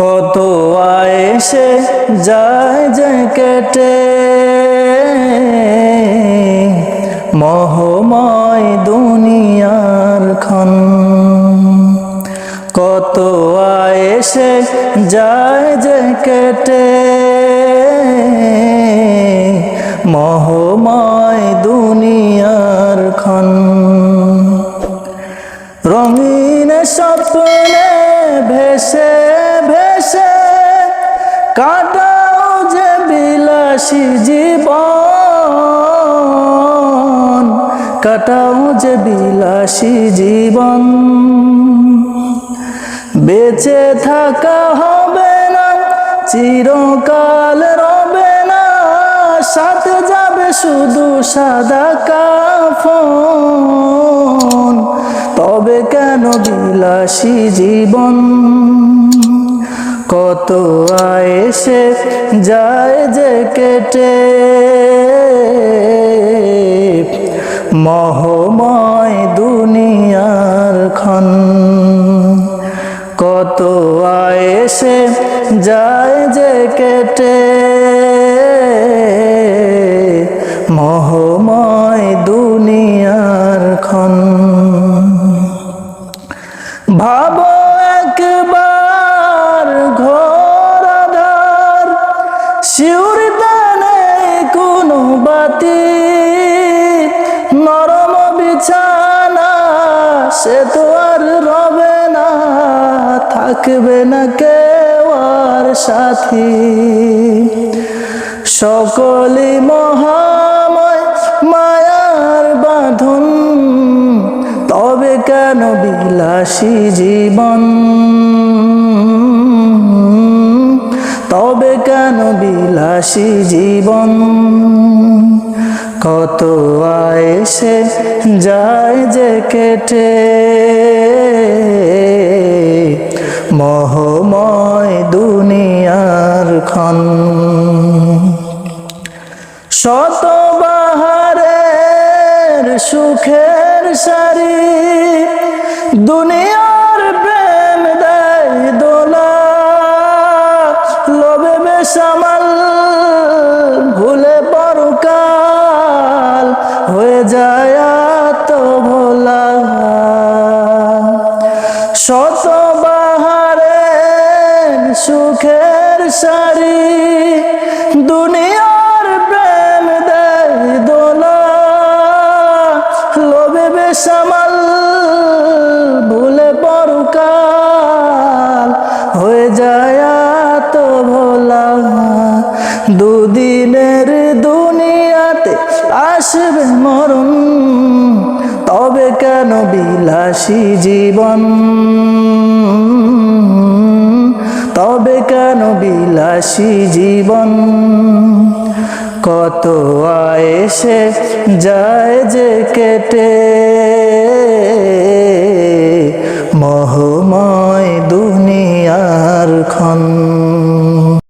কত আয়েসে যায় যে কেটে। মহময় দুনিয়ার খন কত আয়েসে যায় যে কেটে। মহময় দুনিয়ার খন রঙিন স্বপ্নে ভেসে ভেসে কাটাও যে বিলাসী জীবন। কাটাও যে বিলাসী জীবন। বেঁচে থাকা হবে না, চিরকাল রবে না। সাথে যাবে শুধু সাদা কাফন। তবে কেন বিলাসী জীবন? কত আয়েসে যায় যে কেটে। মহময় দুনিয়ার খন কত আয়েসে যায় যে কেটে। মহময় দুনিয়ার খন ভাবো একবার শিউরিতে নেই কোনো বাতি, নরম বিছানা, সে তো আর রবে না, থাকবে না কেউ আর সাথী। সকলি মহাময় মায়ার বাঁধন, তবে কেন বিলাসী জীবন? বিলাসী জীবন। কত আয়েসে যায় যে কেটে। মহময় দুনিয়ার খন শত বাহারের সুখের সারি। দুনিয়ার সুখের সারি, দুনিয়ার প্রেম দেয় দোলা। লোভে বেসামাল, ভুলে পরকাল। হয়ে যায় তো ভোলা। দুদিনের দুনিয়াতে আসবে মরণ, তবে কেন বিলাসী জীবন? বিলাসী জীবন। কত আয়েসে যায় যে কেটে।